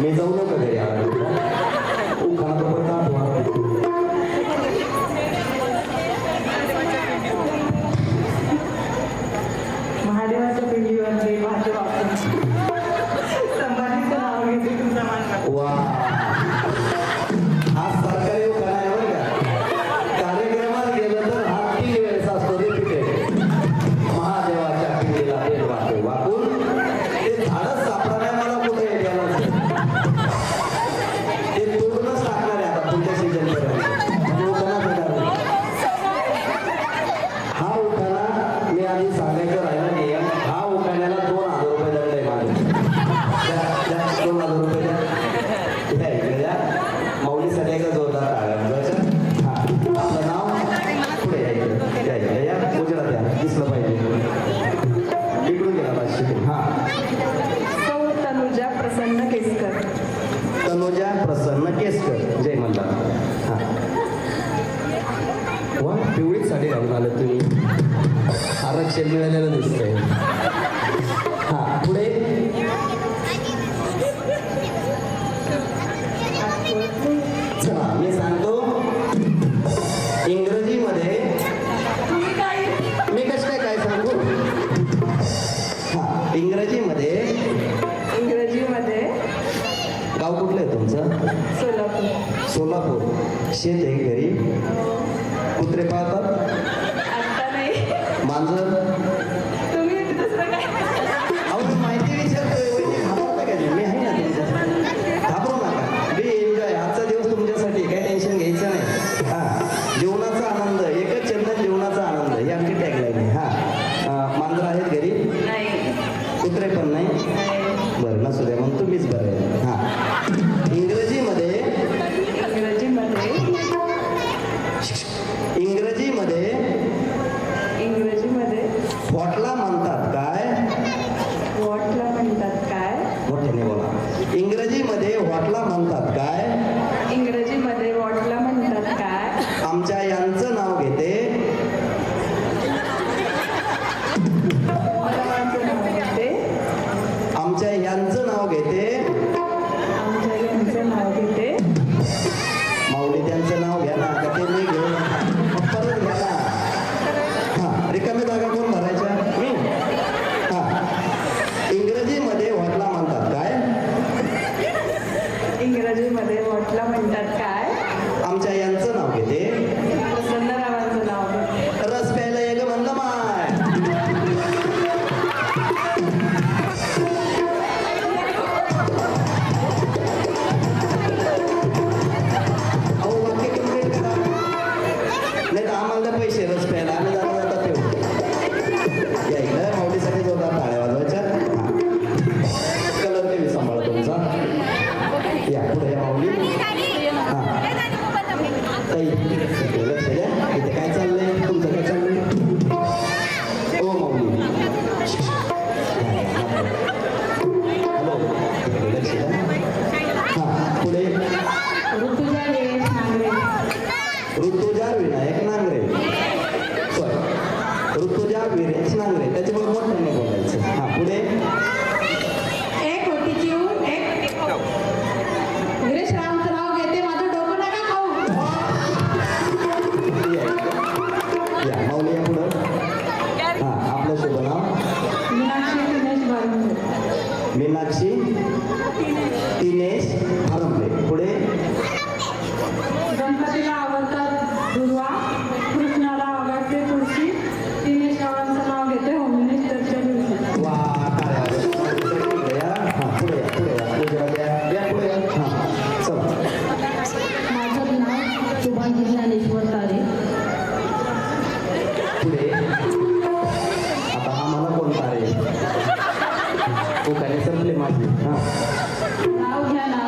मी जाऊ नका घरी. शिकू तनुजा प्रसन्न केसकर. तनुजा प्रसन्न केसकर. जय मल्ला हा. वा पिवळीच साडी घालून आलं तुम्ही. आरक्षण मिळालेलं दिसतंय. इंग्रजीमध्ये? इंग्रजीमध्ये? गाव कुठलं आहे तुमचं? सोलापूर. सोलापूर. शेत आहे घरी? हो. कुत्रे पाहतात మీనాక్షి เราชนะ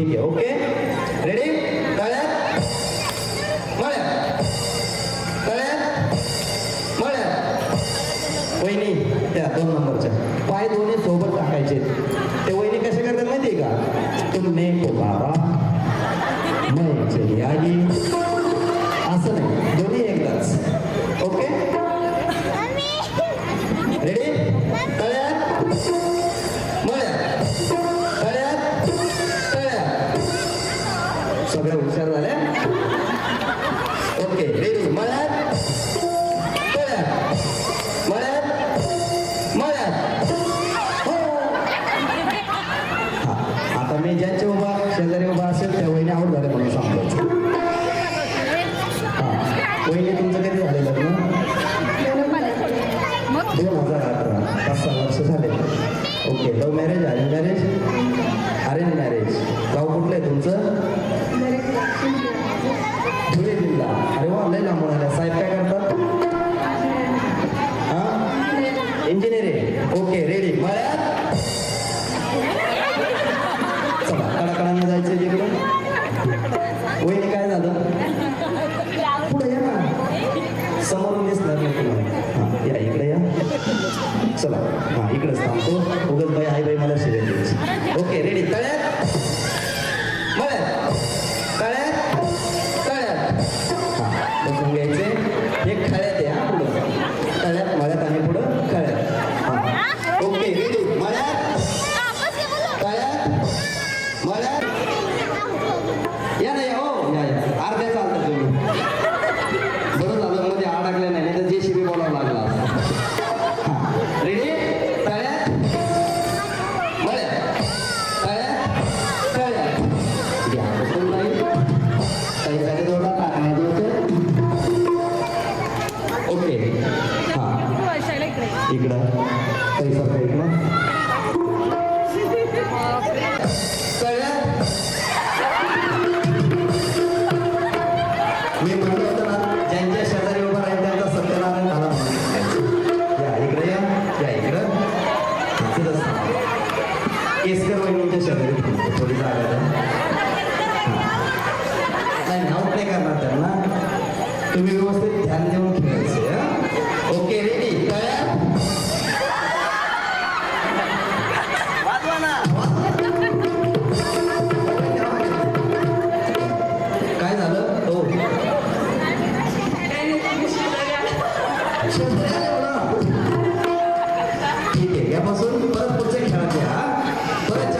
ठीक आहे ओके रेडी तळ्यात मळ्यात तळ्यात मळ्यात वहिनी त्या दोन नंबरच्या पाय दोन्ही सोबत टाकायचे ते वहिनी कसे करतात माहिती आहे का तुम्ही को बाबा पहिल्यांदाच सांगतो. उगत बाई आई बाई मला शिवाय ओके रेडी तळ्यात. मळ्यात तळ्यात. शेजारी थोडी नाही करणार त्यांना. तुम्ही व्यवस्थित ध्यान देऊन खेळायचे ओके रेडी तयार? ठीक आहे यापासून परत पुढच्या खेळाचे हा? परत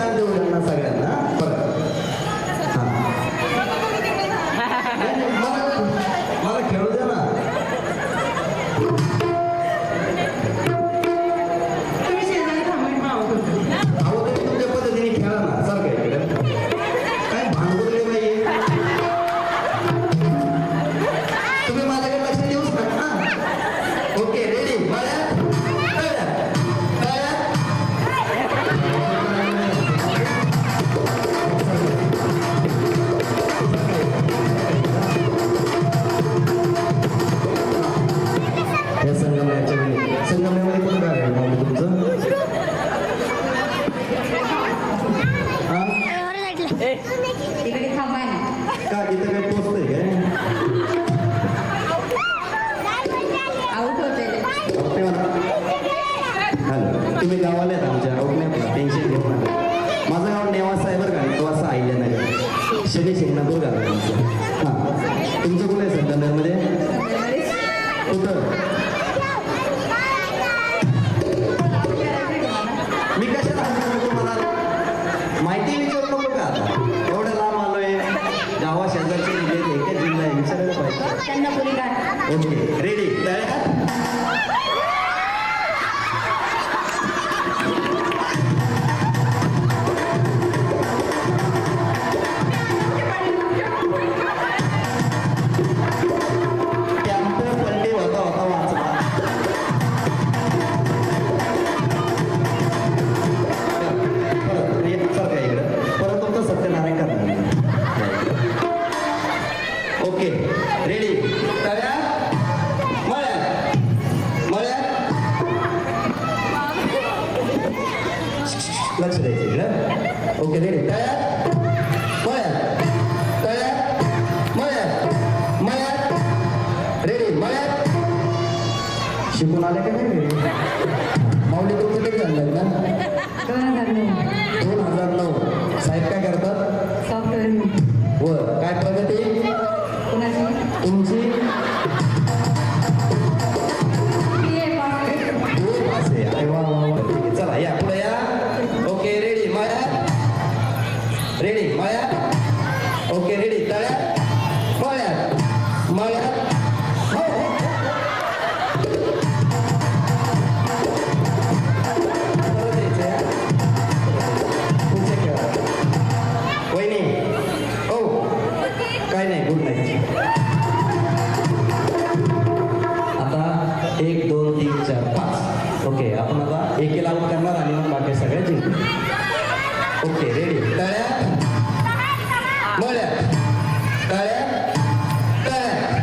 तुम्ही गावाला आहेत आमच्या Let's raise it, huh? Okay, ready? तीन चार पाच. ओके आपण आता एक आऊट करणार आणि मग बाकी सगळ्या जिंकू. ओके रेडी तळ्यात. तळ्यात. तळ्यात.